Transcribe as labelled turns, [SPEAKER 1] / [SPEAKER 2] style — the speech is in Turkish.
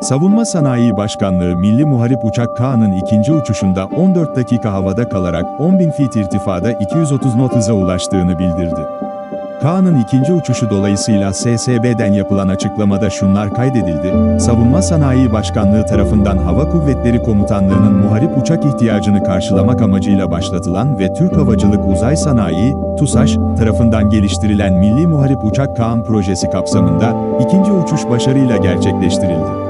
[SPEAKER 1] Savunma Sanayi Başkanlığı Milli Muharip Uçak Kağan'ın ikinci uçuşunda 14 dakika havada kalarak 10.000 feet irtifada 230 knot hıza ulaştığını bildirdi. K'nın ikinci uçuşu dolayısıyla SSB'den yapılan açıklamada şunlar kaydedildi. Savunma Sanayi Başkanlığı tarafından Hava Kuvvetleri Komutanlığı'nın muharip uçak ihtiyacını karşılamak amacıyla başlatılan ve Türk Havacılık Uzay Sanayi, TUSAŞ, tarafından geliştirilen Milli Muharip Uçak Kağan projesi kapsamında ikinci uçuş başarıyla gerçekleştirildi.